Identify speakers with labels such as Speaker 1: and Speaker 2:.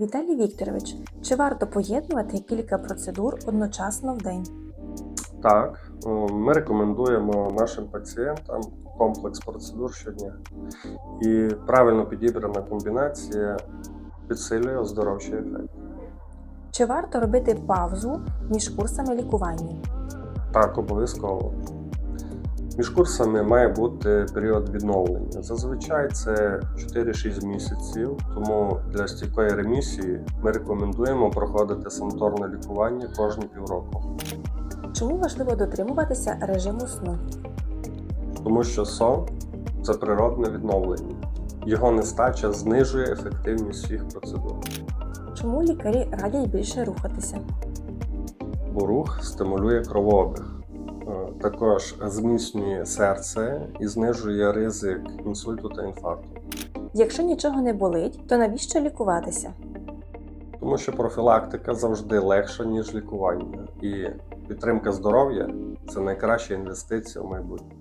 Speaker 1: Віталій Вікторович, чи варто поєднувати кілька процедур одночасно в день?
Speaker 2: Так, ми рекомендуємо нашим пацієнтам комплекс процедур щодня. І правильно підібрана комбінація підсилює оздоровчий ефект.
Speaker 1: Чи варто робити паузу між курсами лікування?
Speaker 2: Так, обов'язково. Між курсами має бути період відновлення. Зазвичай це 4-6 місяців, тому для стійкої ремісії ми рекомендуємо проходити санаторне лікування кожні півроку.
Speaker 1: Чому важливо дотримуватися режиму сну?
Speaker 2: Тому що сон це природне відновлення. Його нестача знижує ефективність всіх процедур.
Speaker 1: Чому лікарі радять більше рухатися?
Speaker 2: Бо рух стимулює кровообіг. Е, Також зміцнює серце і знижує ризик інсульту та інфаркту.
Speaker 1: Якщо нічого не болить, то навіщо лікуватися?
Speaker 2: Тому що профілактика завжди легша, ніж лікування, і підтримка здоров'я це найкраща інвестиція в майбутнє.